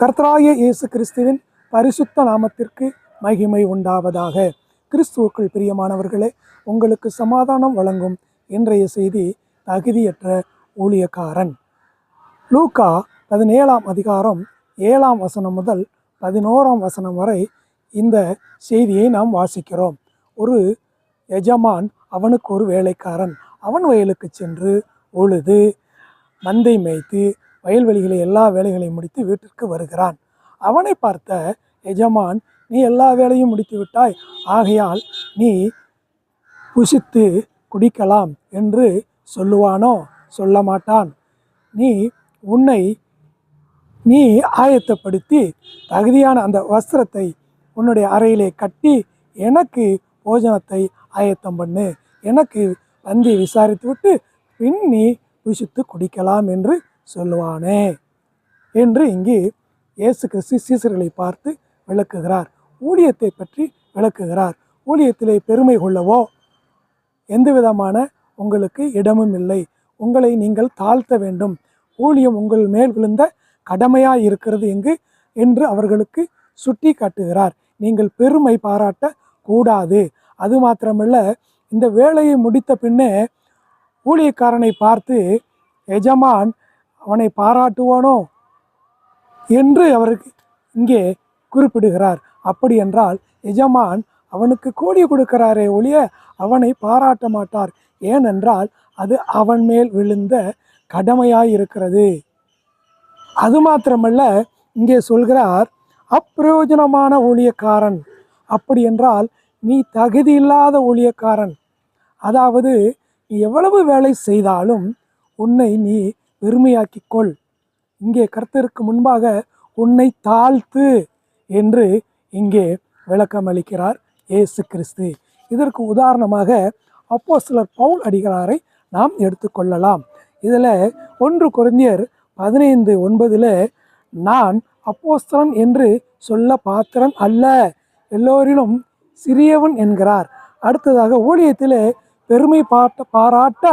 கர்த்தராய இயேசு கிறிஸ்துவின் பரிசுத்த நாமத்திற்கு மகிமை உண்டாவதாக. கிறிஸ்துவுக்குள் பிரியமானவர்களே உங்களுக்கு சமாதானம் வழங்கும் இன்றைய செய்தி தகுதியற்ற ஊழியக்காரன். லூக்கா பதினேழாம் அதிகாரம் ஏழாம் வசனம் முதல் பதினோராம் வசனம் வரை இந்த செய்தியை நாம் வாசிக்கிறோம். ஒரு எஜமான் அவனுக்கு ஒரு வேலைக்காரன். அவன் வயலுக்கு சென்று உழுது மந்தை மேய்த்து வயல்வெளிகளை எல்லா வேலைகளையும் முடித்து வீட்டிற்கு வருகிறான். அவனை பார்த்த எஜமான் நீ எல்லா வேலையும் முடித்து விட்டாய். ஆகையால் நீ புசித்து குடிக்கலாம் என்று சொல்லுவானோ? சொல்ல மாட்டான். நீ உன்னை நீ ஆயத்தப்படுத்தி தகுதியான அந்த வஸ்திரத்தை உன்னுடைய அறையிலே கட்டி எனக்கு போஜனத்தை ஆயத்தம் பண்ணு. எனக்கு பந்தி விசாரித்து விட்டு பின் நீ புசித்து குடிக்கலாம் என்று சொல்லுவானே என்று இங்கு இயேசு கிறிஸ்து சீசர்களை பார்த்து விளக்குகிறார். ஊழியத்தை பற்றி விளக்குகிறார். ஊழியத்திலே பெருமை கொள்ளவோ? எந்த விதமான உங்களுக்கு இடமும் இல்லை. உங்களை நீங்கள் தாழ்த்த வேண்டும். ஊழியம் உங்கள் மேல் விழுந்த கடமையாக இருக்கிறது எங்கு? என்று அவர்களுக்கு சுட்டி காட்டுகிறார் நீங்கள் பெருமை பாராட்ட கூடாது அது மாத்திரமல்ல இந்த வேலையை முடித்த பின்னே ஊழியக்காரனை பார்த்து எஜமான் அவனை பாராட்டுவானோ என்று அவருக்கு இங்கே குறிப்பிடுகிறார். அப்படி என்றால் எஜமான் அவனுக்கு கூலி கொடுக்கிறாரே ஒழிய அவனை பாராட்ட மாட்டார். ஏனென்றால் அது அவன் மேல் விழுந்த கடமையாய் இருக்கிறது அது மாத்திரமல்ல இங்கே சொல்கிறார் அப்பிரயோஜனமான ஊழியக்காரன். அப்படி என்றால் நீ தகுதி இல்லாத ஊழியக்காரன். அதாவது நீ எவ்வளவு வேலை செய்தாலும் உன்னை நீ பெருமையாக்கிக் கொள் இங்கே கர்த்தருக்கு முன்பாக உன்னை தாழ்த்து என்று இங்கே விளக்கம் அளிக்கிறார் ஏசு கிறிஸ்து. இதற்கு உதாரணமாக அப்போ சிலர் பவுல் அடிகளாரை நாம் எடுத்துக்கொள்ளலாம். இதில் ஒன்று குறைந்தியர் பதினைந்து ஒன்பதில் நான் அப்போஸ்தலன் என்று சொல்ல பாத்திரம் அல்ல எல்லோரிலும் சிறியவன் என்கிறார். அடுத்ததாக ஊழியத்தில் பெருமை பாட்ட பாராட்ட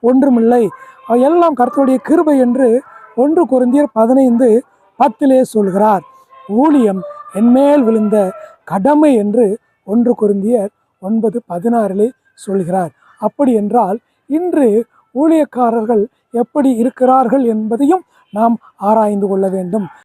ஒன்றுமில்லை. எல்லாம் கர்த்தருடைய கிருபை என்று ஒன்று குருந்தியர் பதினைந்து பத்திலே சொல்கிறார். ஊழியம் என்மேல் விழுந்த கடமை என்று ஒன்று குருந்தியர் ஒன்பது பதினாறிலே சொல்கிறார். அப்படி என்றால் இன்று ஊழியக்காரர்கள் எப்படி இருக்கிறார்கள் என்பதையும் நாம் ஆராய்ந்து கொள்ள வேண்டும்.